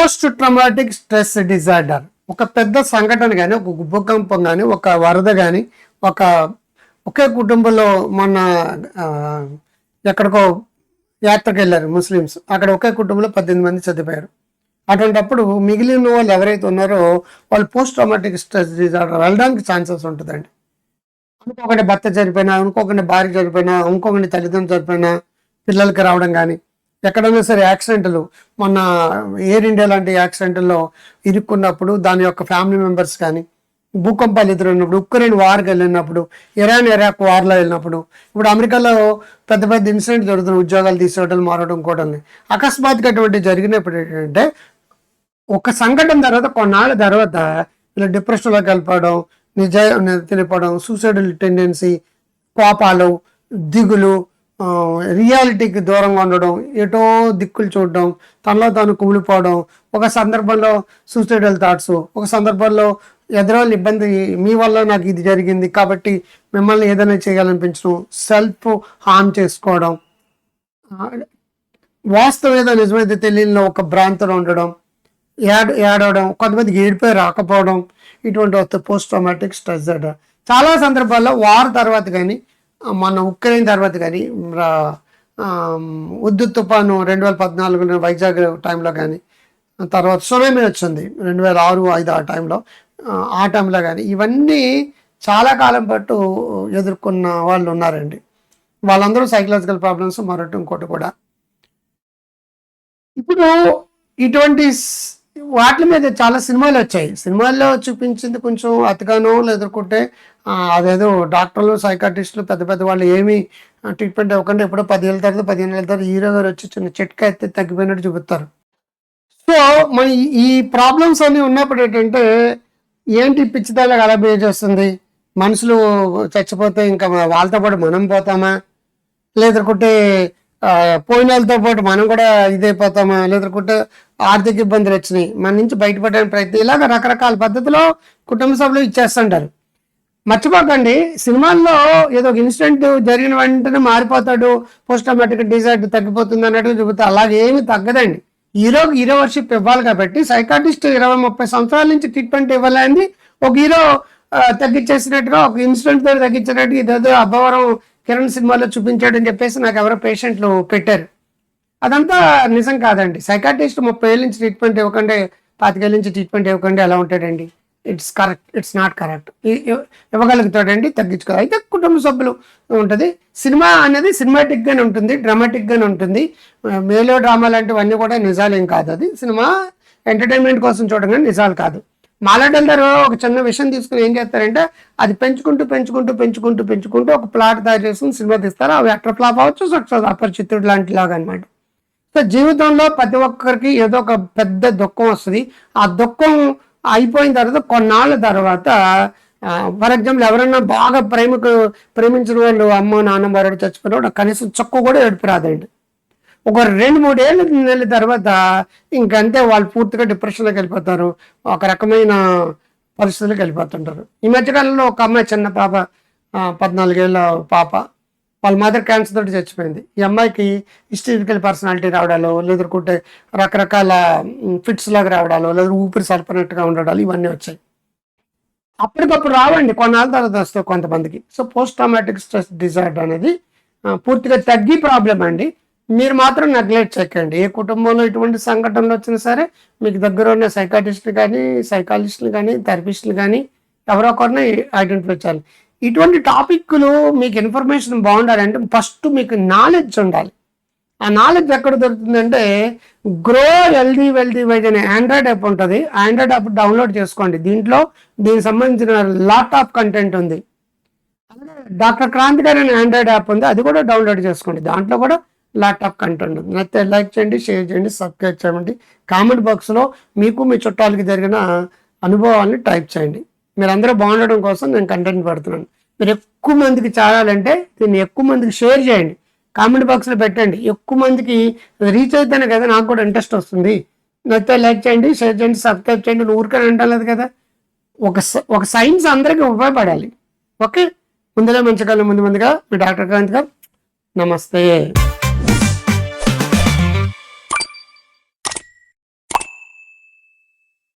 Post traumatic stress disorder. ఒక పెద్ద సంఘటన కానీ ఒక భూకంపం కానీ ఒక వరద కానీ ఒక ఒకే కుటుంబంలో మొన్న ఎక్కడికో యాత్రకు వెళ్ళారు ముస్లిమ్స్. అక్కడ ఒకే కుటుంబంలో పద్దెనిమిది మంది చనిపోయారు. అటువంటప్పుడు మిగిలిన వాళ్ళు ఎవరైతే ఉన్నారో వాళ్ళు పోస్ట్ ట్రామాటిక్ స్ట్రెస్ డిజార్డర్ వెళ్ళడానికి ఛాన్సెస్ ఉంటుందండి. ఇంకొకటి భర్త చనిపోయినా ఇంకొకటి భార్య చనిపోయినా ఇంకొకటి తల్లిదండ్రులు చనిపోయినా పిల్లలకి రావడం కానీ ఎక్కడైనా సరే యాక్సిడెంట్లు మొన్న ఎయిర్ ఇండియా లాంటి యాక్సిడెంట్లో ఇరుక్కున్నప్పుడు దాని యొక్క ఫ్యామిలీ మెంబర్స్ కానీ భూకంపాలు ఎదురైనప్పుడు ఉక్రెయిన్ వార్కి వెళ్ళినప్పుడు ఇరాన్ ఇరాక్ వార్లో వెళ్ళినప్పుడు ఇప్పుడు అమెరికాలో పెద్ద పెద్ద ఇన్సిడెంట్ జరుగుతున్నాయి ఉద్యోగాలు తీసుకోవడం మారడం కూడా అకస్మాత్తుగా అటువంటి జరిగినప్పుడు ఏంటంటే ఒక సంఘటన తర్వాత కొన్నాళ్ళ తర్వాత ఇలా డిప్రెషన్లోకి వెళ్ళిపోవడం నిజ తెలిపడం సూసైడల్ టెండెన్సీ కోపాలు దిగులు రియాలిటీకి దూరంగా ఉండడం ఎటో దిక్కులు చూడడం తనలో తాను కుమిలిపోవడం ఒక సందర్భంలో సూసైడల్ థాట్స్ ఒక సందర్భంలో ఎదురోళ్ళ ఇబ్బంది మీ వల్ల నాకు ఇది జరిగింది కాబట్టి మిమ్మల్ని ఏదైనా చేయాలనిపించడం సెల్ఫ్ హామ్ చేసుకోవడం. వాస్తవం ఏదో నిజమైతే తెలియని ఒక భ్రాంతిలో ఉండడం ఏడ ఏడవడం కొంతమందికి ఏడిపోయి రాకపోవడం ఇటువంటి వస్తే పోస్ట్ ట్రామాటిక్ స్ట్రెస్ చాలా సందర్భాల్లో వారం తర్వాత కానీ మన ఉక్రెయిన్ తర్వాత కానీ ఉద్దు తుఫాను రెండు వేల పద్నాలుగులో వైజాగ్ టైంలో కానీ తర్వాత సునామీ వచ్చింది రెండు వేల ఆరు ఐదు ఆ టైంలో. ఆ, టైంలో కానీ ఇవన్నీ చాలా కాలం పాటు ఎదుర్కొన్న వాళ్ళు ఉన్నారండి. వాళ్ళందరూ సైకలాజికల్ ప్రాబ్లమ్స్ మరొకటి ఇంకోటి కూడా. ఇప్పుడు ఇటువంటి వాటి మీద చాలా సినిమాలు వచ్చాయి. సినిమాల్లో చూపించింది కొంచెం అతిగానో ఎదుర్కొంటే అదేదో డాక్టర్లు సైకాటిస్టులు పెద్ద పెద్ద వాళ్ళు ఏమి ట్రీట్మెంట్ ఇవ్వకుండా ఎప్పుడో పదిహేళ్ళ తర్వాత పదిహేను ఏళ్ళ తర్వాత హీరో గారు వచ్చి చిన్న చిట్కా అయితే తగ్గిపోయినట్టు చూపిస్తారు. సో మన ఈ- ప్రాబ్లమ్స్ అన్నీ ఉన్నప్పుడు ఏంటంటే ఏంటి పిచ్చిదాళ్ళకి అలా బిహేవ్ చేస్తుంది? మనుషులు చచ్చిపోతే ఇంకా వాళ్ళతో పాటు మనం పోతామా? లేదనుకుంటే పోయిన వాళ్ళతో పాటు మనం కూడా ఇదైపోతామా? లేదనుకుంటే ఆర్థిక ఇబ్బందులు వచ్చినాయి. మన నుంచి బయటపడడానికి ప్రయత్నం. ఇలాగ రకరకాల పద్ధతిలో కుటుంబ సభ్యులు ఇచ్చేస్తుంటారు. మర్చిపోకండి సినిమాల్లో ఏదో ఒక ఇన్సిడెంట్ జరిగిన వెంటనే మారిపోతాడు పోస్ట్ ట్రామాటిక్ డిజైడ్ తగ్గిపోతుంది అన్నట్టు చెబుతా. అలాగేమి ఏమీ తగ్గదండి. హీరోకి హీరో వర్షిప్ ఇవ్వాలి కాబట్టి సైకాటిస్ట్ ఇరవై ముప్పై సంవత్సరాల నుంచి ట్రీట్మెంట్ ఇవ్వాలని ఒక హీరో తగ్గించేసినట్టుగా ఒక ఇన్సిడెంట్తో తగ్గించినట్టు ఇదేదో అబ్బవరం కిరణ్ సినిమాలో చూపించాడని చెప్పేసి నాకు ఎవరో పేషెంట్లు పెట్టారు. అదంతా నిజం కాదండి. సైకాటిస్ట్ ముప్పై ఏళ్ళ నుంచి ట్రీట్మెంట్ ఇవ్వకండి పాతికేళ్ళ నుంచి ట్రీట్మెంట్ ఇవ్వకండి ఎలా ఉంటాడండి. It's correct it's not correct ఇవ్వగలుగుతాడండి తగ్గించుకో. అయితే కుటుంబ సభ్యులు ఉంటుంది. సినిమా అనేది సినిమాటిక్గానే ఉంటుంది డ్రామాటిక్గానే ఉంటుంది. మేలో డ్రామా లాంటివన్నీ కూడా నిజాలేం కాదు అది. సినిమా ఎంటర్టైన్మెంట్ కోసం చూడడం కానీ నిజాలు కాదు. మాలాడెల్దారు ఒక చిన్న విషయం తీసుకుని ఏం చేస్తారంటే అది పెంచుకుంటూ పెంచుకుంటూ పెంచుకుంటూ పెంచుకుంటూ ఒక ప్లాట్ తయారు చేసుకుని సినిమా తీస్తారు. అవి అట్ర ఫ్లాప్ అవ్వచ్చు సక్సెస్ అపరిచితుడు లాంటి లాగా అనమాట సో జీవితంలో ప్రతి ఒక్కరికి ఏదో ఒక పెద్ద దుఃఖం వస్తుంది. ఆ దుఃఖం అయిపోయిన తర్వాత కొన్నాళ్ళ తర్వాత ఫర్ ఎగ్జాంపుల్ ఎవరైనా బాగా ప్రేమకు ప్రేమించిన వాళ్ళు అమ్మ నాన్న మరొకటి చచ్చిపోయిన కనీసం చొక్క కూడా ఏడుపు రాదండి. ఒక రెండు మూడేళ్ళు నెలల తర్వాత ఇంకంతే వాళ్ళు పూర్తిగా డిప్రెషన్లోకి వెళ్ళిపోతారు. ఒక రకమైన పరిస్థితులకు వెళ్ళిపోతుంటారు. ఈ మధ్యకాలంలో ఒక అమ్మాయి చిన్న పాప పద్నాలుగేళ్ళ పాప వాళ్ళ మదర్ క్యాన్సర్ తోటి చచ్చిపోయింది. ఈ అమ్మాయికి హిస్టరికల్ పర్సనాలిటీ రావడాలు లేదనుకుంటే రకరకాల ఫిట్స్ లాగా రావడాలు లేదా ఊపిరి సరిపడినట్టుగా ఉండడాలు ఇవన్నీ వచ్చాయి. అప్పటికప్పుడు రావండి. కొన్నాళ్ళ తర్వాత వస్తాయి కొంతమందికి. So post traumatic stress disorder అనేది పూర్తిగా తగ్గి ప్రాబ్లం అండి. మీరు మాత్రం నెగ్లెక్ట్ చేయకండి. ఏ కుటుంబంలో ఇటువంటి సంఘటనలు వచ్చినా సరే మీకు దగ్గర ఉన్న సైకాటిస్టులు కానీ సైకాలజిస్టులు కానీ థెరపిస్టులు కానీ ఎవరో ఒకరిని ఐడెంటిఫై చేయాలి. ఇటువంటి టాపిక్లు మీకు ఇన్ఫర్మేషన్ బాగుండాలంటే ఫస్ట్ మీకు నాలెడ్జ్ ఉండాలి. ఆ నాలెడ్జ్ ఎక్కడ దొరుకుతుందంటే గ్రో హెల్దీ వెల్దీ వైజ్ అనే ఆండ్రాయిడ్ యాప్ ఉంటుంది. ఆండ్రాయిడ్ యాప్ డౌన్లోడ్ చేసుకోండి. దీంట్లో దీనికి సంబంధించిన లాట్ ఆఫ్ కంటెంట్ ఉంది. డాక్టర్ క్రాంతి గారి అనే ఆండ్రాయిడ్ యాప్ ఉంది. అది కూడా డౌన్లోడ్ చేసుకోండి. దాంట్లో కూడా లాట్ ఆఫ్ కంటెంట్ ఉంది. నచ్చితే లైక్ చేయండి షేర్ చేయండి సబ్స్క్రైబ్ చేయండి. కామెంట్ బాక్స్లో మీకు మీ చుట్టాలకి జరిగిన అనుభవాలని టైప్ చేయండి. మీరందరూ బాగుండడం కోసం నేను కంటెంట్ పెడుతున్నాను. మీరు ఎక్కువ మందికి చేరాలంటే దీన్ని ఎక్కువ మందికి షేర్ చేయండి. కామెంట్ బాక్స్లో పెట్టండి. ఎక్కువ మందికి రీచ్ అయితేనే కదా నాకు కూడా ఇంట్రెస్ట్ వస్తుంది. నచ్చితే లైక్ చేయండి షేర్ చేయండి సబ్స్క్రైబ్ చేయండి. నువ్వు ఊరికే అంటలేదు కదా. ఒక ఒక సైన్స్ అందరికీ ఉపయోగపడాలి. ఓకే? ముందుగా మంచి కాలం ముందు ముందుగా మీ డాక్టర్ కాంత్ గారు నమస్తే.